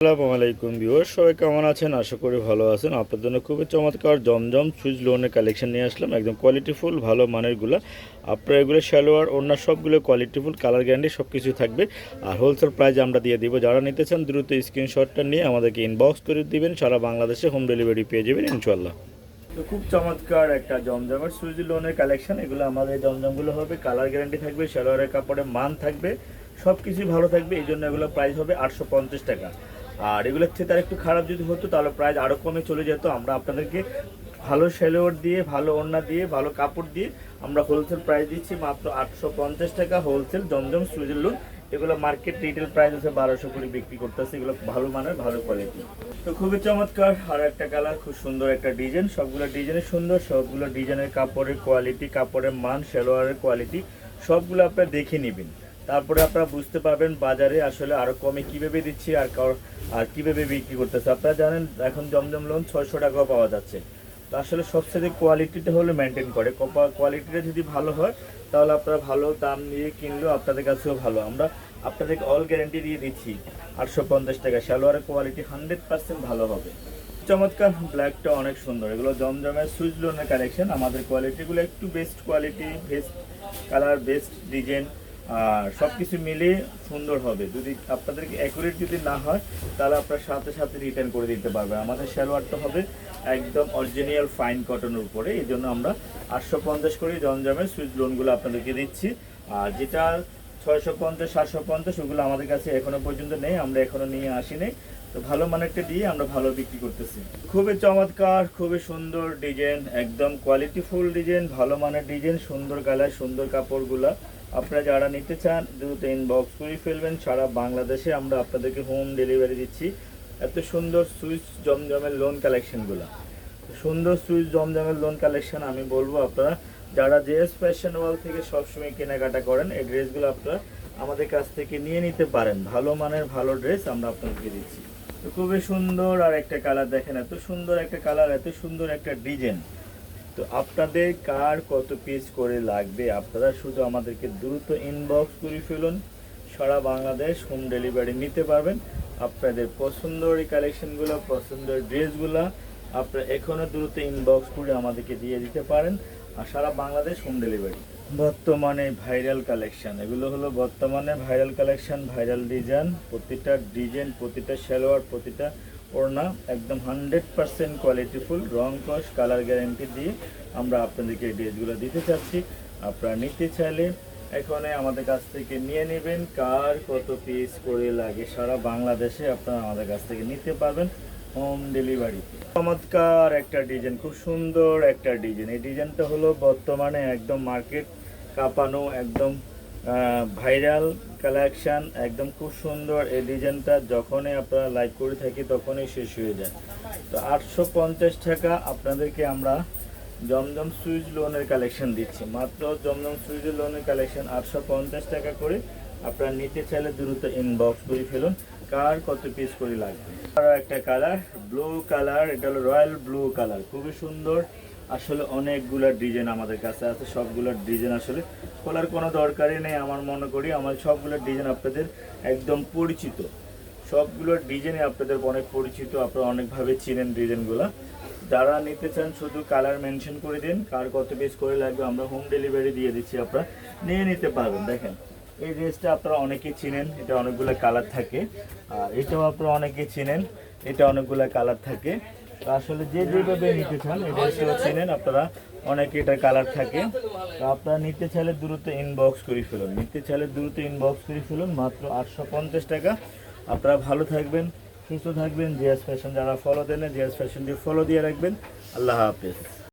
আসসালামু আলাইকুম ভিউয়ার সবাই কেমন আছেন? আশা করি ভালো আছেন। আপনার জন্য খুবই চমৎকার, জমজম সুইচ লোনের কালেকশন নিয়ে আসলাম। একদম কোয়ালিটিফুল ভালো মানেরগুলো আপনার এগুলো সালোয়ার অন্য সবগুলো কোয়ালিটিফুল কালার গ্যারান্টি সব কিছু থাকবে। আর হোলসেল প্রাইস আমরা দিয়ে দিব। যারা নিতে চান, দ্রুত স্ক্রিনশটটা নিয়ে আমাদেরকে ইনবক্স করে দিবেন। সারা বাংলাদেশে হোম ডেলিভারি পেয়ে যাবেন ইনশাল্লাহ তো খুব চমৎকার একটা জমজমের সুইচ লোনের কালেকশন এগুলো আমাদের জমজমগুলো হবে। কালার গ্যারান্টি থাকবে সালোয়ারের কাপড়ে মান থাকবে সব কিছুই ভালো থাকবে। এই জন্য এগুলো প্রাইস হবে আটশো পঞ্চাশ টাকা। আর এগুলোর থেকে তার একটু খারাপ যদি হতো, তাহলে প্রাইস আরও কমে চলে যেত। আমরা আপনাদেরকে ভালো সেলোয়ার দিয়ে, ভালো ওড়না দিয়ে, ভালো কাপড় দিয়ে আমরা হোলসেল প্রাইস দিচ্ছি মাত্র আটশো পঞ্চাশ টাকা হোলসেল জমজম সুইজের লোন এগুলো মার্কেট রিটেল প্রাইস আছে বারোশো করে বিক্রি করতেছে। এগুলো ভালো মানের, ভালো কোয়ালিটি তো খুবই চমৎকার, আর একটা কালার খুব সুন্দর একটা ডিজাইন সবগুলো ডিজাইনের সুন্দর, সবগুলো ডিজাইনের কাপড়ের কোয়ালিটি কাপড়ের মান, সেলোয়ারের কোয়ালিটি সবগুলো আপনারা দেখে নেবেন। তারপরে আপনারা বুঝতে পারবেন বাজারে আসলে আরও কমে কীভাবে দিচ্ছি আর আর কীভাবে বিক্রি করতেছে। আপনারা জানেন, এখন জমজম লোন ছয়শো টাকাও পাওয়া যাচ্ছে। তো আসলে সবচেয়ে কোয়ালিটিটা হলে মেনটেন করে। কোয়ালিটিটা যদি ভালো হয়, তাহলে আপনারা ভালো দাম দিয়ে কিনলেও আপনাদের কাছেও ভালো। আমরা আপনাদেরকে অল গ্যারেন্টি দিয়ে দিচ্ছি, আটশো পঞ্চাশ টাকা। সালোয়ারের কোয়ালিটি হান্ড্রেড পার্সেন্ট ভালো হবে। চমৎকার ব্ল্যাকটা অনেক সুন্দর। এগুলো জমজমের সুইচ লোনের কালেকশন আমাদের কোয়ালিটিগুলো একটু best quality best colour best design আর সব কিছু মিলিয়ে সুন্দর হবে। যদি আপনাদেরকে অ্যাকুরেট যদি না হয়, তাহলে আপনার সাথে সাথে রিটার্ন করে দিতে পারবে আমাদের সালোয়ারটা হবে একদম অরিজিনাল ফাইন কটনের উপরে। এই জন্য আমরা আটশো পঞ্চাশ করে জমজমের সুইচ লোনগুলো আপনাদেরকে দিচ্ছি। আর যেটা ছয়শো পঞ্চাশ, সাতশো পঞ্চাশ, ওগুলো আমাদের কাছে এখনও পর্যন্ত নেই। আমরা এখনও নিয়ে আসি আসিনি তো ভালো মানেরটা দিয়ে আমরা ভালো বিক্রি করতেছি। খুবই চমৎকার, খুবই সুন্দর ডিজাইন একদম কোয়ালিটিফুল ডিজাইন ভালো মানের ডিজাইন সুন্দর কালার সুন্দর কাপড়গুলা। আপনারা যারা নিতে চান, দ্রুত ইনবক্স করে ফেলবেন। সারা বাংলাদেশে আমরা আপনাদেরকে হোম ডেলিভারি দিচ্ছি। এত সুন্দর সুইচ জমজমের লোন কালেকশনগুলো সুন্দর সুইচ জমজমের লোন কালেকশন আমি বলব আপনারা, যারা জেএস ফ্যাশন ওয়াল থেকে সবসময় কেনাকাটা করেন, এই ড্রেসগুলো আপনারা আমাদের কাছ থেকে নিয়ে নিতে পারেন। ভালো মানের, ভালো ড্রেস আমরা আপনাদেরকে দিচ্ছি। খুবই সুন্দর আর একটা কালার দেখেন, এত সুন্দর একটা কালার এত সুন্দর একটা ডিজাইন তো আপনাদের কার কত পিস করে লাগবে? আপনারা শুধু আমাদেরকে দ্রুত ইনবক্স করে ফেলুন। সারা বাংলাদেশ হোম ডেলিভারি নিতে পারবেন। আপনাদের পছন্দের কালেকশনগুলো পছন্দের ড্রেসগুলো আপনারা এখনও দ্রুত ইনবক্স করে আমাদেরকে দিয়ে দিতে পারেন। আর সারা বাংলাদেশ হোম ডেলিভারি বর্তমানে ভাইরাল কালেকশন এগুলো হলো বর্তমানে ভাইরাল কালেকশন ভাইরাল ডিজাইন প্রতিটা ডিজাইন প্রতিটা সালোয়ার, প্রতিটা ওড়না একদম হান্ড্রেড পার্সেন্ট কোয়ালিটিফুল রং কস কালার গ্যারেন্টি দিয়ে আমরা আপনাদেরকে এই ড্রেসগুলো দিতে চাচ্ছি। আপনারা নিতে চাইলে এখানে আমাদের কাছ থেকে নিয়ে নেবেন। কার কত পিস করে লাগে সারা বাংলাদেশে আপনারা আমাদের কাছ থেকে নিতে পারবেন হোম ডেলিভারি চমৎকার একটা ডিজাইন খুব সুন্দর একটা ডিজাইন এই ডিজাইনটা হলো বর্তমানে একদম মার্কেট কাঁপানো, একদম ভাইরাল কালেকশন একদম খুব সুন্দর। এই ডিজাইনটা যখনই আপনারা লাইক করে থাকি, তখনই শেষ হয়ে যায়। তো আটশো পঞ্চাশ টাকা আপনাদেরকে আমরা জমজম সুইচ লোনের কালেকশন দিচ্ছি। মাত্র জমজম সুইচ লোনের কালেকশন আটশো পঞ্চাশ টাকা করে আপনারা নিতে চাইলে দ্রুত ইনবক্স করে ফেলুন। কার কত পিস করে লাগবে? আর একটা কালার ব্লু কালার এটা হলো রয়্যাল ব্লু কালার খুবই সুন্দর। আসলে অনেকগুলো ডিজাইন আমাদের কাছে আছে। সবগুলো ডিজাইন আসলে খোলার কোনো দরকারই নেই, আমার মনে করি। আমার সবগুলো ডিজাইন আপনাদের একদম পরিচিত। সবগুলো ডিজাইনে আপনাদের অনেক পরিচিত, আপনারা অনেকভাবে চিনেন ডিজাইনগুলো যারা নিতে চান শুধু কালার মেনশন করে দিন, কার কত পিস করে লাগবে, আমরা হোম ডেলিভারি দিয়ে দিচ্ছি, আপনারা নিয়ে নিতে পারবেন। দেখেন, এই ড্রেসটা আপনারা অনেকেই চিনেন, এটা অনেকগুলো কালার থাকে। আর এটাও আপনারা অনেকেই চিনেন, এটা অনেকগুলো কালার থাকে। আসলে যে যেভাবে নিতে চান, এটা ড্রেসটাও চিনেন আপনারা, অনেক এটা কালার থাকে। তো আপনারা নিতে চাইলে দ্রুত ইনবক্স করে ফেলুন। নিতে চাইলে দ্রুত ইনবক্স করে ফেলুন, মাত্র আটশো পঞ্চাশ টাকা। আপনারা ভালো থাকবেন, সুস্থ থাকবেন জিএস ফ্যাশন যারা ফলো দেন জিএস ফ্যাশন দিয়ে ফলো দিয়ে রাখবেন। আল্লাহ হাফেজ।